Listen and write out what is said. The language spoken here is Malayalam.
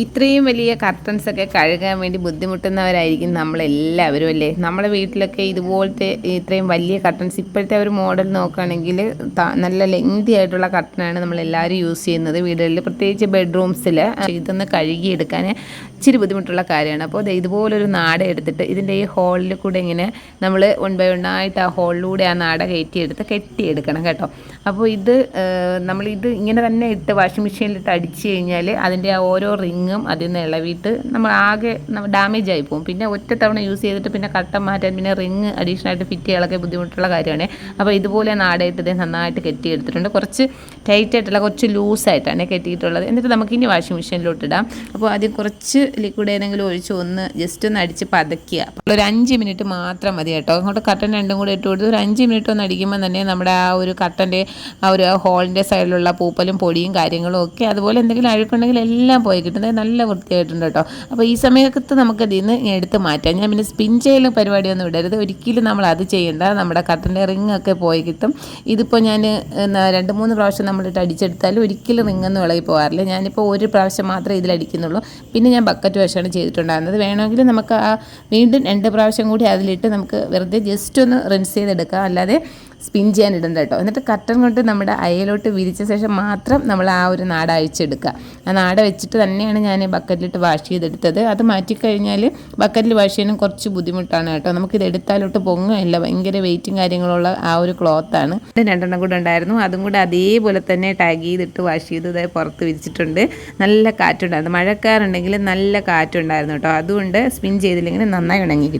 ഇത്രയും വലിയ കർട്ടൻസ് ഒക്കെ കഴുകാൻ വേണ്ടി ബുദ്ധിമുട്ടുന്നവരായിരിക്കും നമ്മളെല്ലാവരും അല്ലേ? നമ്മുടെ വീട്ടിലൊക്കെ ഇതുപോലത്തെ ഇത്രയും വലിയ കർട്ടൻസ് ഇപ്പോഴത്തെ ഒരു മോഡൽ നോക്കുകയാണെങ്കിൽ നല്ല ലെങ്തി ആയിട്ടുള്ള കർട്ടനാണ് നമ്മളെല്ലാവരും യൂസ് ചെയ്യുന്നത്. വീടുകളിൽ പ്രത്യേകിച്ച് ബെഡ്റൂംസിൽ ഇതൊന്ന് കഴുകിയെടുക്കാൻ ഇച്ചിരി ബുദ്ധിമുട്ടുള്ള കാര്യമാണ്. അപ്പോൾ ഇതുപോലൊരു നാട എടുത്തിട്ട് ഇതിന്റെ ഈ ഹോളിൽ കൂടെ ഇങ്ങനെ നമ്മൾ വൺ ബൈ വൺ ആയിട്ട് ആ ഹോളിലൂടെ ആ നാട കയറ്റിയെടുത്ത് കെട്ടിയെടുക്കണം കേട്ടോ. അപ്പോൾ ഇത് നമ്മളിത് ഇങ്ങനെ തന്നെ ഇട്ട് വാഷിംഗ് മെഷീനിലിട്ട് അടിച്ചു കഴിഞ്ഞാൽ അതിന്റെ ആ ഓരോ റിങ്ങും അതിൽ നിന്ന് ഇളവിയിട്ട് നമ്മൾ ആകെ ഡാമേജ് ആയി പോകും. പിന്നെ ഒറ്റ തവണ യൂസ് ചെയ്തിട്ട് പിന്നെ കട്ടം മാറ്റാൻ പിന്നെ റിങ് അഡീഷണൽ ആയിട്ട് ഫിറ്റ് ചെയ്യാനൊക്കെ ബുദ്ധിമുട്ടുള്ള കാര്യമാണ്. അപ്പോൾ ഇതുപോലെ നാടായിട്ട് ഇത് നന്നായിട്ട് കെട്ടിയെടുത്തിട്ടുണ്ട്. കുറച്ച് ടൈറ്റ് ആയിട്ടുള്ള കുറച്ച് ലൂസായിട്ടാണ് കെട്ടിയിട്ടുള്ളത്. എന്നിട്ട് നമുക്ക് ഇനി വാഷിംഗ് മെഷീനിലോട്ട് ഇടാം. അപ്പോൾ ആദ്യം കുറച്ച് ലിക്വിഡ് ഏതെങ്കിലും ഒഴിച്ച് ഒന്ന് ജസ്റ്റ് ഒന്ന് അടിച്ച് പതക്കുക അപ്പോൾ ഒരു അഞ്ച് മിനിറ്റ് മാത്രം മതി കേട്ടോ. അങ്ങോട്ട് കട്ടൻ രണ്ടും കൂടി ഇട്ട് കൊടുത്ത് ഒരു അഞ്ച് മിനിറ്റ് ഒന്ന് അടിക്കുമ്പോൾ തന്നെ നമ്മുടെ ആ ഒരു കട്ടന്റെ ആ ഒരു ഹോളിന്റെ സൈഡിലുള്ള പൂപ്പലും പൊടിയും കാര്യങ്ങളും ഒക്കെ അതുപോലെ എന്തെങ്കിലും അഴുക്കുണ്ടെങ്കിൽ എല്ലാം പോയി കിട്ടുന്നത് നല്ല വൃത്തിയായിട്ടുണ്ട് കേട്ടോ. അപ്പോൾ ഈ സമയത്ത് നമുക്ക് ഇതിൽ നിന്ന് എടുത്ത് മാറ്റാം. ഞാൻ പിന്നെ സ്പിൻ ചെയ്യൽ പരിപാടിയൊന്നും ഇടരുത്. ഒരിക്കലും നമ്മൾ അത് ചെയ്യേണ്ട. നമ്മുടെ കട്ടന്റെ റിങ് ഒക്കെ പോയി കിട്ടും. ഇതിപ്പോൾ ഞാൻ രണ്ട് മൂന്ന് പ്രാവശ്യം നമ്മളിട്ട് അടിച്ചെടുത്താലും ഒരിക്കലും റിങ്ങൊന്നും ഇളകി പോകാറില്ല. ഞാനിപ്പോൾ ഒരു പ്രാവശ്യം മാത്രമേ ഇതിലടിക്കുന്നുള്ളൂ പിന്നെ ഞാൻ ബക്കറ്റ് വാഷാണ് ചെയ്തിട്ടുണ്ടായിരുന്നത്. വേണമെങ്കിൽ നമുക്ക് ആ വീണ്ടും രണ്ട് പ്രാവശ്യം കൂടി അതിലിട്ട് നമുക്ക് വെറുതെ ജസ്റ്റ് ഒന്ന് റിൻസ് ചെയ്തെടുക്കാം. അല്ലാതെ സ്പിൻ ചെയ്യാൻ ഇടണ്ട കേട്ടോ. എന്നിട്ട് കട്ടൻ കൊണ്ട് നമ്മുടെ അയലോട്ട് വിരിച്ച ശേഷം മാത്രം നമ്മൾ ആ ഒരു നാട അഴിച്ചെടുക്കുക. ആ നാട വെച്ചിട്ട് തന്നെയാണ് ഞാൻ ബക്കറ്റിലിട്ട് വാഷ് ചെയ്തെടുത്തത്. അത് മാറ്റിക്കഴിഞ്ഞാൽ ബക്കറ്റിൽ വാഷ് ചെയ്യാനും കുറച്ച് ബുദ്ധിമുട്ടാണ് കേട്ടോ. നമുക്കിത് എടുത്താലോട്ട് പൊങ്ങുകയില്ല. ഭയങ്കര വെയിറ്റും കാര്യങ്ങളുള്ള ആ ഒരു ക്ലോത്താണ് രണ്ടെണ്ണം കൂടെ ഉണ്ടായിരുന്നു. അതും കൂടെ അതേപോലെ തന്നെ ടാഗ് ചെയ്തിട്ട് വാഷ് ചെയ്ത് ഇതായി പുറത്ത് വിരിച്ചിട്ടുണ്ട്. നല്ല കാറ്റുണ്ടായിരുന്നു. മഴക്കാറുണ്ടെങ്കിൽ നല്ല കാറ്റുണ്ടായിരുന്നു കേട്ടോ. അതുകൊണ്ട് സ്പിൻ ചെയ്തില്ലെങ്കിൽ നന്നായി ഉണങ്ങി